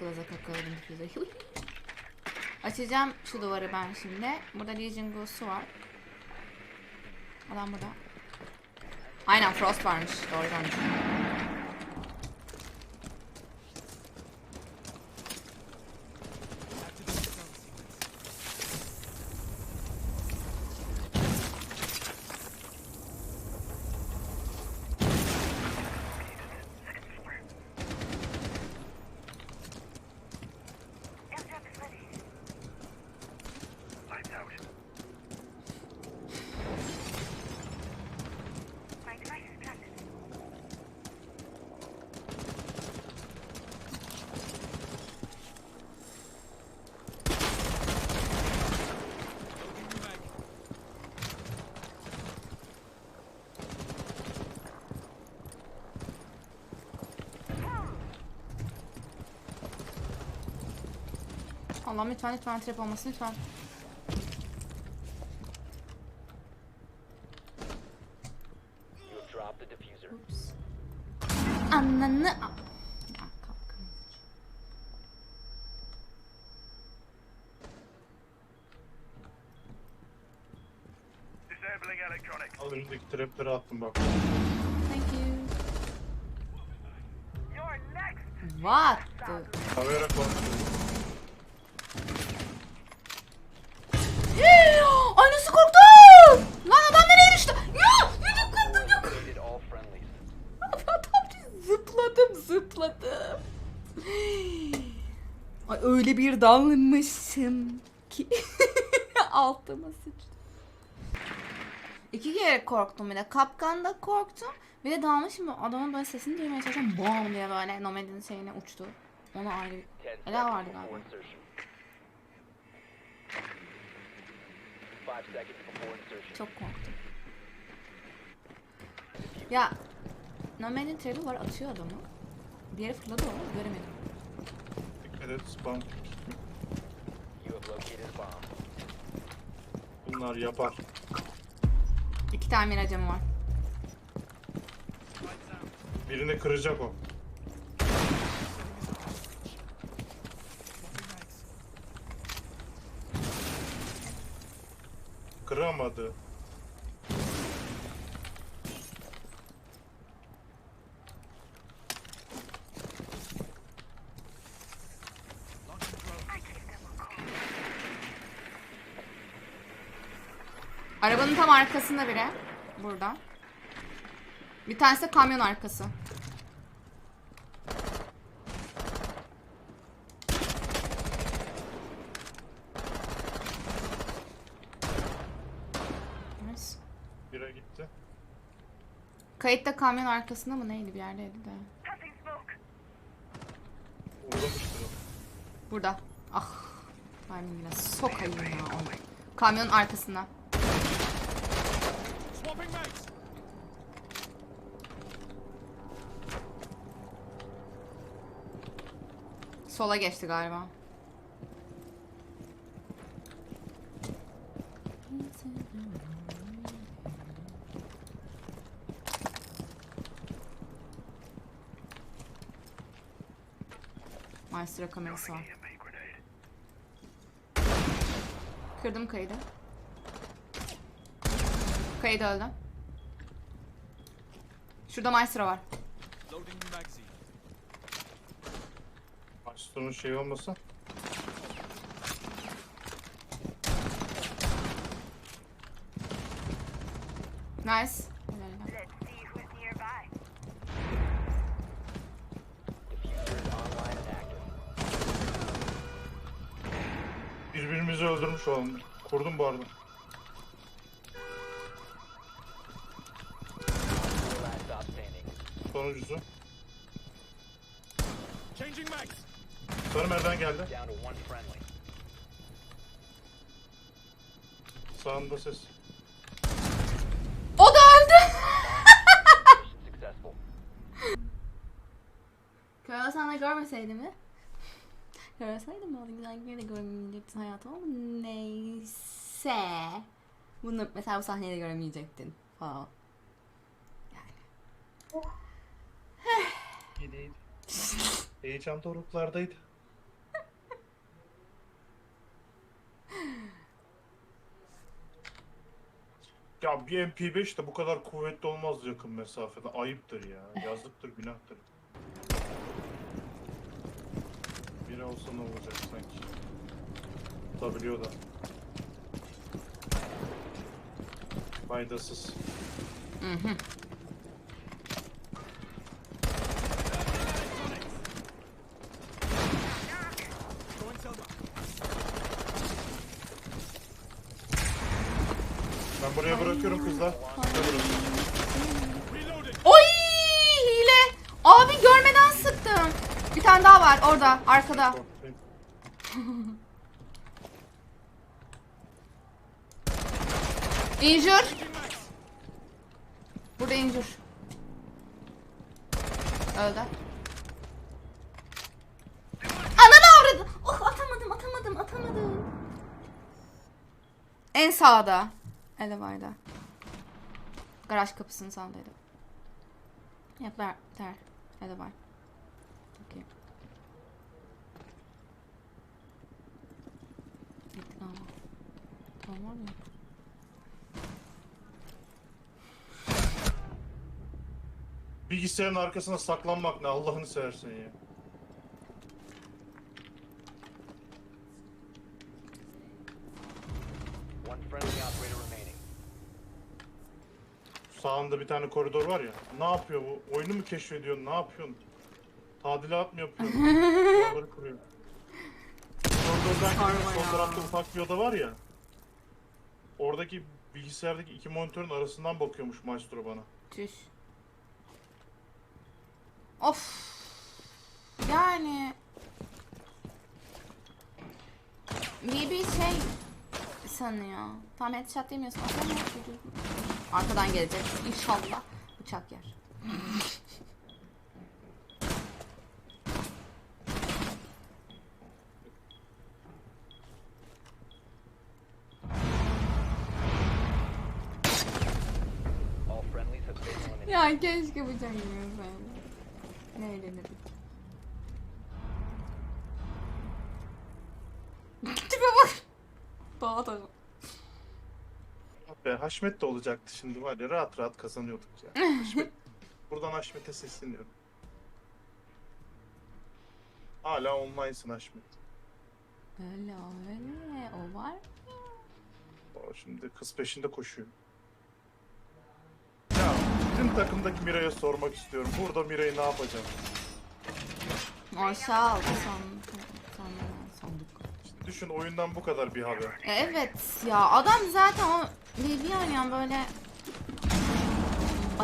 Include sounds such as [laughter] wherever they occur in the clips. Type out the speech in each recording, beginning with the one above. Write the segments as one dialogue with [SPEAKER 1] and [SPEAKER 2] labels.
[SPEAKER 1] Glaza kakaladım füze. Açacağım şu duvarı ben şimdi. Burada Legion Ghost'u var. Adam burada. Aynen Frost varmış. Doğru görmüş. Allah'ım lütfen lütfen trap olmasın lütfen. Ups. Ananı...
[SPEAKER 2] Al önündeki trapleri attım bak.
[SPEAKER 1] Thank you. What the...
[SPEAKER 2] Kamera kontrolü.
[SPEAKER 1] Ay öyle bir dalmışım ki [laughs] altıma sıçtım. İki kere korktum bir de. Kapkanda korktum. Bir de dalmışım adamın böyle sesini duymaya çalışıyorum. Bom diye böyle Nomad'in şeyine uçtu. Ona ayrı bir...
[SPEAKER 3] 10
[SPEAKER 1] Ela vardı galiba.
[SPEAKER 3] insertion. 5 seconds before insertion.
[SPEAKER 1] Çok korktum. Ya Nomad'in trap'i var atıyor adamı. Bir yere fırladı o göremedim.
[SPEAKER 2] Dikkat et spam.
[SPEAKER 3] You have located a bomb.
[SPEAKER 2] Bunlar yapar.
[SPEAKER 1] İki tane miracım var.
[SPEAKER 2] Birini kıracak o. Kıramadı.
[SPEAKER 1] Arabanın tam arkasında biri. Burada. Bir tanesi de kamyon arkası.
[SPEAKER 2] Bire gitti.
[SPEAKER 1] Kayıtta kamyon arkasında mı neydi bir yerdeydi de.
[SPEAKER 2] Uğramıştır o.
[SPEAKER 1] Burada. Ah. Ben yine sokayım ya onu. Kamyonun arkasında. Sola geçti galiba. Maestro kamerası var. Kırdım kaydı. Kaydı öldü. Şurada Maestro var.
[SPEAKER 2] Maçtonun şey olmasa.
[SPEAKER 1] Nice. Helal helal.
[SPEAKER 4] Let's see who's nearby.
[SPEAKER 3] Diffuser is online and active.
[SPEAKER 2] Birbirimizi öldürmüş olalım. Kurdum bu arada. Sonuncusu.
[SPEAKER 5] Changing mags.
[SPEAKER 2] Sarı merdiven geldi.
[SPEAKER 3] Down to one friendly.
[SPEAKER 2] Sağında ses.
[SPEAKER 1] O da öldü.
[SPEAKER 3] Mission successful. [laughs]
[SPEAKER 1] Karasan'da görmeseydim mi? Görseydim mi? Güzel günleri de görmeyecektin hayatım ama neyse. Bunu mesela bu sahneyi de göremeyecektin falan.
[SPEAKER 2] İyiydi Heyecan doruklardaydı. Ya bir MP5 de bu kadar kuvvetli olmaz yakın mesafede. Ayıptır ya. Yazıktır, günahtır. Biri olsa ne olacak sanki? Tutabiliyor da. Faydasız.
[SPEAKER 5] Going
[SPEAKER 2] Bırakıyorum kızlar.
[SPEAKER 1] Oy hile. Abi görmeden sıktım. Bir tane daha var orada arkada. [laughs] Injur. Burada injur. Öldü. Ananı avradı. Oh atamadım atamadım atamadım. En sağda. Elevarda. Garaj kapısının sağındaydı. Yok der. Elevar. Okey. Gittik ama. Tamam var mı?
[SPEAKER 2] Bilgisayarın arkasına saklanmak ne Allah'ını seversen ya.
[SPEAKER 3] One friendly operator remaining.
[SPEAKER 2] Sağında bir tane koridor var ya. Ne yapıyor bu? Oyunu mu keşfediyorsun? Ne yapıyorsun? Tadilat mı yapıyorsun? [laughs] Duvarları kuruyor. Koridordan gidiyor. Sol tarafta ufak bir oda var ya. Oradaki bilgisayardaki iki monitörün arasından bakıyormuş maestro bana.
[SPEAKER 1] Tüş. Of. Yani BB şey sanıyor. Tam headshot demiyorsun. Çocuk. Arkadan gelecek. İnşallah bıçak yer. Ya keşke bıçak yemeseydim. Ne eğlenirdik. Tipe bak. Daha da.
[SPEAKER 2] Be, Haşmet de olacaktı şimdi var ya rahat rahat kazanıyorduk ya. [laughs] Haşmet. Buradan Haşmet'e sesleniyorum. Hala online'sın Haşmet.
[SPEAKER 1] Öyle öyle. O var.
[SPEAKER 2] O şimdi kız peşinde koşuyor. Ya bizim takımdaki Miray'a sormak istiyorum. Burada Miray'ı ne yapacağım?
[SPEAKER 1] Aşağı aldı sandık.
[SPEAKER 2] İşte düşün oyundan bu kadar bir haber.
[SPEAKER 1] Evet ya adam zaten o Levi oynayan böyle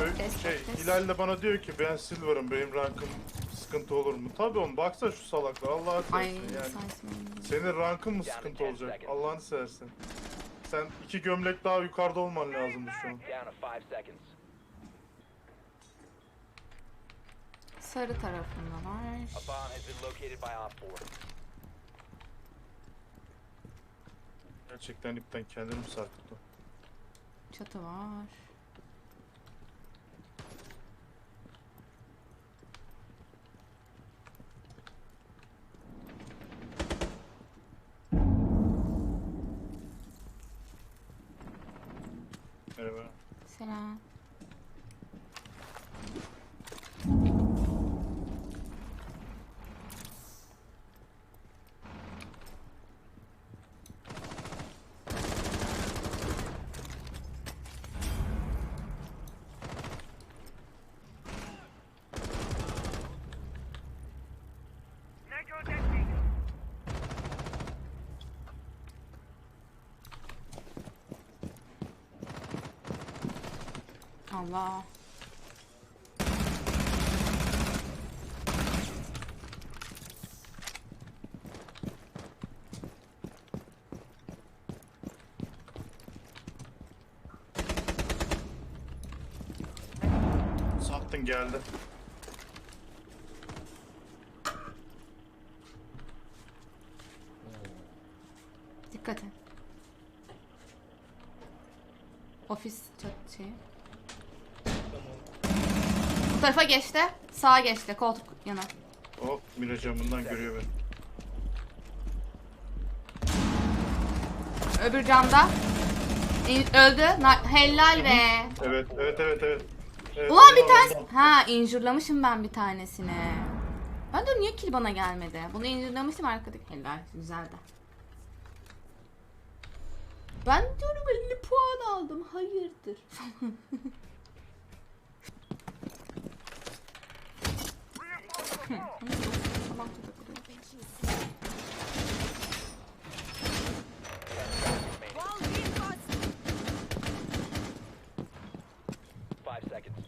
[SPEAKER 2] Böyle şey. Hilal de bana diyor ki ben Silver'ım benim rankım sıkıntı olur mu? Tabii oğlum baksana şu salaklar Allah'ını
[SPEAKER 1] Ay
[SPEAKER 2] seversen yani.
[SPEAKER 1] saçma.
[SPEAKER 2] Senin rankın mı sıkıntı olacak? Allah'ını seversen. Sen iki gömlek daha yukarıda olman lazımdı şu an.
[SPEAKER 3] Down to five seconds.
[SPEAKER 1] Sarı tarafında var.
[SPEAKER 3] A bomb has been located by Op 4.
[SPEAKER 2] Gerçekten ipten kendini sarkıttı.
[SPEAKER 1] Çatı var.
[SPEAKER 2] Merhaba.
[SPEAKER 1] Selam. Allah.
[SPEAKER 2] Sattın geldi.
[SPEAKER 1] Bu tarafa geçti. Sağa geçti. Koltuk yana.
[SPEAKER 2] O Mira camından görüyor beni.
[SPEAKER 1] Öbür camda. İn- öldü. Na- Helal be.
[SPEAKER 2] Evet evet evet evet. evet
[SPEAKER 1] Ulan bir tanesi. Ha injurlamışım ben bir tanesini. Ben de niye kill bana gelmedi? Bunu injurlamıştım arkadaki. Helal. Güzel de. Ben diyorum 50 puan aldım. Hayırdır? [laughs] Tamam, tutukluyor.
[SPEAKER 3] Five seconds.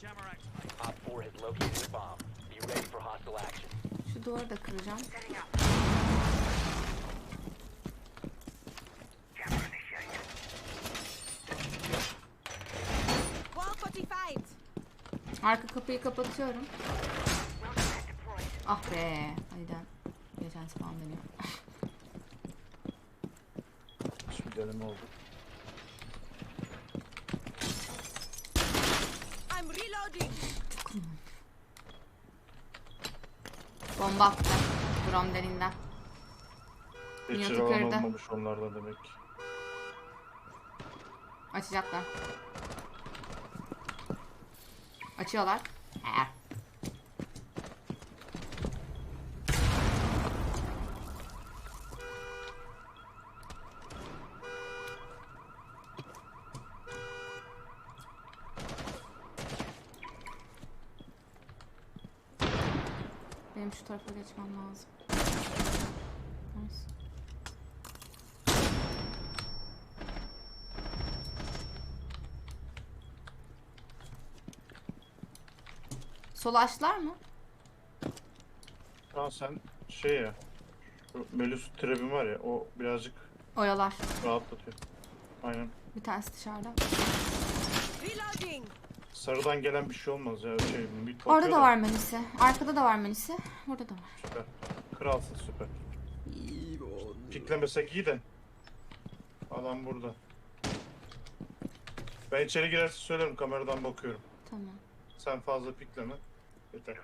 [SPEAKER 5] Jammer action.
[SPEAKER 3] Op 4 has located a bomb. Be ready for hostile action.
[SPEAKER 1] Şu duvarı da kıracağım. Arka kapıyı kapatıyorum. Ah be. Aydan. Geçen spam deniyor. [laughs]
[SPEAKER 2] Şimdi deneme oldu.
[SPEAKER 6] I'm reloading.
[SPEAKER 1] Bomba attı. Drone derinden.
[SPEAKER 2] Hiç
[SPEAKER 1] Nihat'ı kırdı.
[SPEAKER 2] olmamış onlardan demek.
[SPEAKER 1] Açacaklar. Açıyorlar. Eğer. Benim şu tarafa geçmem lazım. Nice. Sol açtılar mı?
[SPEAKER 2] Aa sen şey ya. Şu Melus trebin var ya o birazcık
[SPEAKER 1] Oyalar.
[SPEAKER 2] rahatlatıyor. Aynen.
[SPEAKER 1] Bir tanesi dışarıda.
[SPEAKER 6] Reloading.
[SPEAKER 2] Sarıdan gelen bir şey olmaz ya. Şey, mid
[SPEAKER 1] Orada da var menüsü. Arkada da var menüsü. Burada da var.
[SPEAKER 2] Süper. Kralsın süper. Piklemesek iyi de. Adam burada. Ben içeri girerse söylerim kameradan bakıyorum.
[SPEAKER 1] Tamam.
[SPEAKER 2] Sen fazla pikleme. Yeter.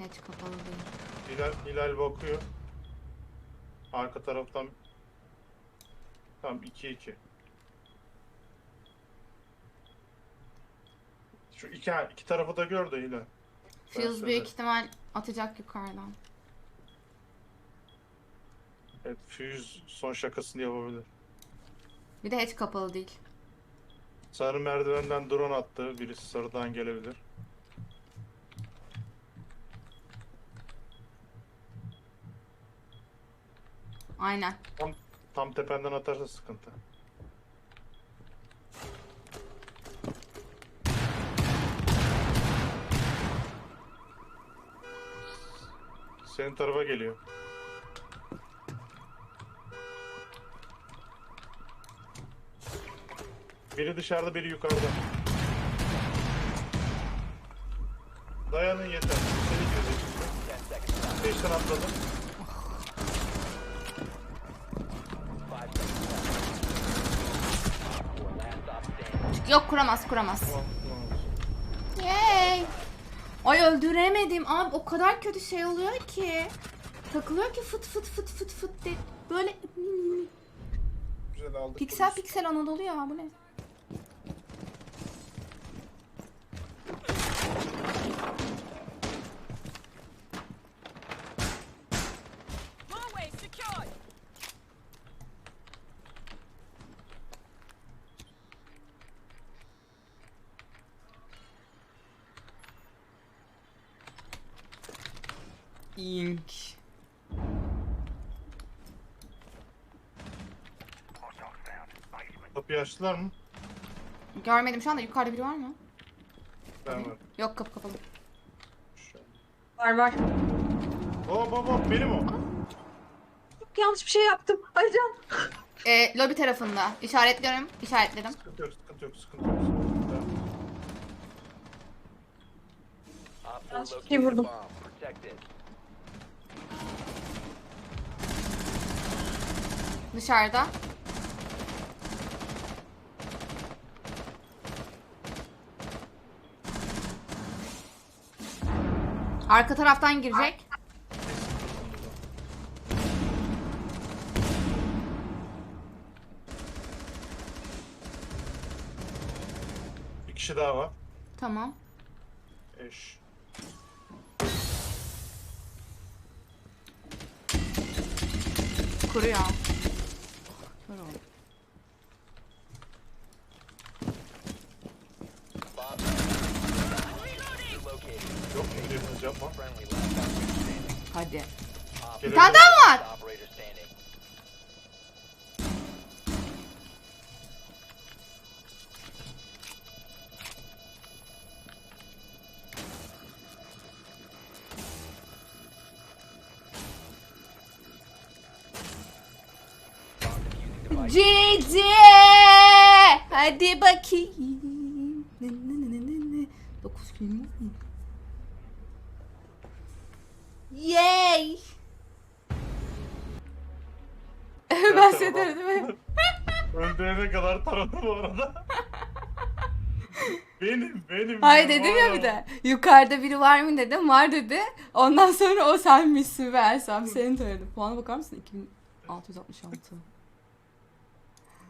[SPEAKER 1] Hiç kapalı değil.
[SPEAKER 2] Hilal, Hilal bakıyor. Arka taraftan Tamam 2-2. Şu iki, iki tarafı da gör de Hilal.
[SPEAKER 1] Fuse büyük ihtimal atacak yukarıdan.
[SPEAKER 2] Evet, Fuse son şakasını yapabilir.
[SPEAKER 1] Bir de hiç kapalı değil.
[SPEAKER 2] Sarı merdivenden drone attı. Birisi sarıdan gelebilir.
[SPEAKER 1] Aynen.
[SPEAKER 2] Tam, tam tependen atarsa sıkıntı. Senin tarafa geliyor. Biri dışarıda, biri yukarıda. Dayanın yeter. Seni girecek.
[SPEAKER 3] 10 seconds left.
[SPEAKER 2] Beşten atladım.
[SPEAKER 3] 5 seconds left. Op 4 last stop standing.
[SPEAKER 1] Yok kuramaz kuramaz.
[SPEAKER 2] Tamam, tamam.
[SPEAKER 1] Yay! Ay öldüremedim. Abi o kadar kötü şey oluyor ki. Takılıyor ki fıt fıt fıt fıt fıt de. Böyle
[SPEAKER 2] Güzel aldık.
[SPEAKER 1] piksel piksel Anadolu ya bu ne?
[SPEAKER 2] Kapıyı açtılar mı?
[SPEAKER 1] Görmedim şu anda yukarıda biri var mı?
[SPEAKER 2] Ben var.
[SPEAKER 1] Yok kapı kapalı.
[SPEAKER 7] Var var.
[SPEAKER 2] Hop hop hop benim o.
[SPEAKER 7] Çok yanlış bir şey yaptım. Aycan.
[SPEAKER 1] Ee, lobi tarafında. İşaretliyorum. İşaretledim.
[SPEAKER 2] Sıkıntı yok sıkıntı yok sıkıntı yok. sıkıntı yok.
[SPEAKER 3] Op 4
[SPEAKER 7] Yanlış bir
[SPEAKER 3] located
[SPEAKER 7] şey vurdum.
[SPEAKER 1] Dışarıda. Arka taraftan girecek.
[SPEAKER 2] Bir kişi daha var.
[SPEAKER 1] Tamam.
[SPEAKER 2] Eş.
[SPEAKER 1] Kuruyor. Kör oldu.
[SPEAKER 3] Bomb diffuser located.
[SPEAKER 2] Yok mu biriniz yapma.
[SPEAKER 1] Hadi.
[SPEAKER 2] Bir
[SPEAKER 1] tane daha var? Cici! Hadi bakayım. Ne, ne, ne, Yay! [laughs] ben seni değil mi? [laughs]
[SPEAKER 2] Öldüğüne kadar taradı bu [laughs] benim benim.
[SPEAKER 1] Hay
[SPEAKER 2] benim,
[SPEAKER 1] dedim ya bir de. Yukarıda biri var mı dedim. Var dedi. Ondan sonra o senmişsin ve Ersem seni taradı. Puana bakar mısın? 2666.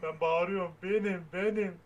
[SPEAKER 2] ben bağırıyorum. Benim benim.